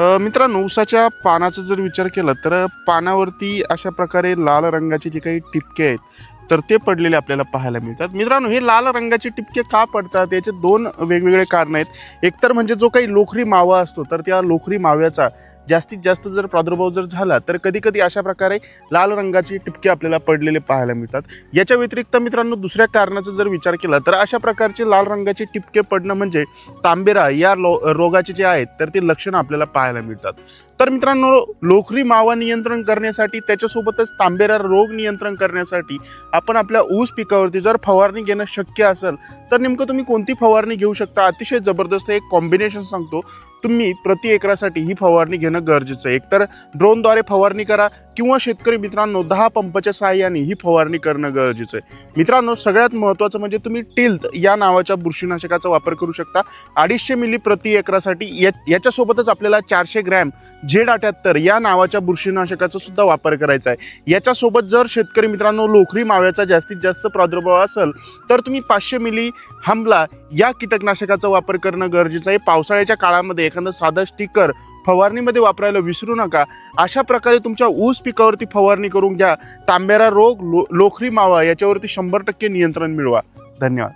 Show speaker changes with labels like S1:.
S1: मित्रांनो ऊसाच्या पानाचा जर विचार केला तर पानावरती अशा प्रकारे लाल रंगाचे जे काही टिपके आहेत तर ते पडलेले आपल्याला पाहायला मिळतात. मित्रांनो हे लाल रंगाचे टिपके का पडतात? याचे दोन वेगवेगळे कारण आहेत. एकतर म्हणजे जो काही लोखरी मावा असतो तर त्या लोखरी माव्याचा जास्तीत जास्त जर प्रादुर्भाव जर झाला तर कधी कधी अशा प्रकारे लाल रंगाचे टिपके आपल्याला पडलेले पाहायला मिळतात. याच्या व्यतिरिक्त मित्रांनो दुसऱ्या कारणाचा जर विचार केला तर अशा प्रकारचे लाल रंगाचे टिपके पडणं म्हणजे तांबेरा या लो रोगाचे जे आहेत तर ते लक्षणं आपल्याला पाहायला मिळतात. तर मित्रांनो लोकरी मावा नियंत्रण करण्यासाठी त्याच्यासोबतच तांबेरा रोग नियंत्रण करण्यासाठी आपण आपल्या ऊस पिकावरती जर फवारणी घेणं शक्य असेल तर नेमकं तुम्ही कोणती फवारणी घेऊ शकता? अतिशय जबरदस्त एक कॉम्बिनेशन सांगतो. तुम्ही प्रति एकरासाठी ही फवारणी घेणं गरजेचं आहे. एकतर ड्रोनद्वारे फवारणी करा किंवा शेतकरी मित्रांनो दहा पंपाच्या सहाय्याने ही फवारणी करणं गरजेचं आहे. मित्रांनो सगळ्यात महत्त्वाचं म्हणजे तुम्ही टिल्थ या नावाच्या बुरशीनाशकाचा वापर करू शकता. अडीचशे मिली प्रति एकरासाठी या याच्यासोबतच आपल्याला चारशे ग्रॅम झेड अठ्याहत्तर या नावाच्या बुरशीनाशकाचा सुद्धा वापर करायचा आहे. याच्यासोबत जर शेतकरी मित्रांनो लोकरी माव्याचा जास्तीत जास्त प्रादुर्भाव असेल तर तुम्ही पाचशे मिली हमला या कीटकनाशकाचा वापर करणं गरजेचं आहे. पावसाळ्याच्या काळामध्ये एखादा साधं स्टिकर फवारणीमध्ये वापरायला विसरू नका. अशा प्रकारे तुमच्या ऊस पिकावरती फवारणी करून घ्या. तांबेरा रोग लो लोखरी मावा याच्यावरती शंभर टक्के नियंत्रण मिळवा. धन्यवाद.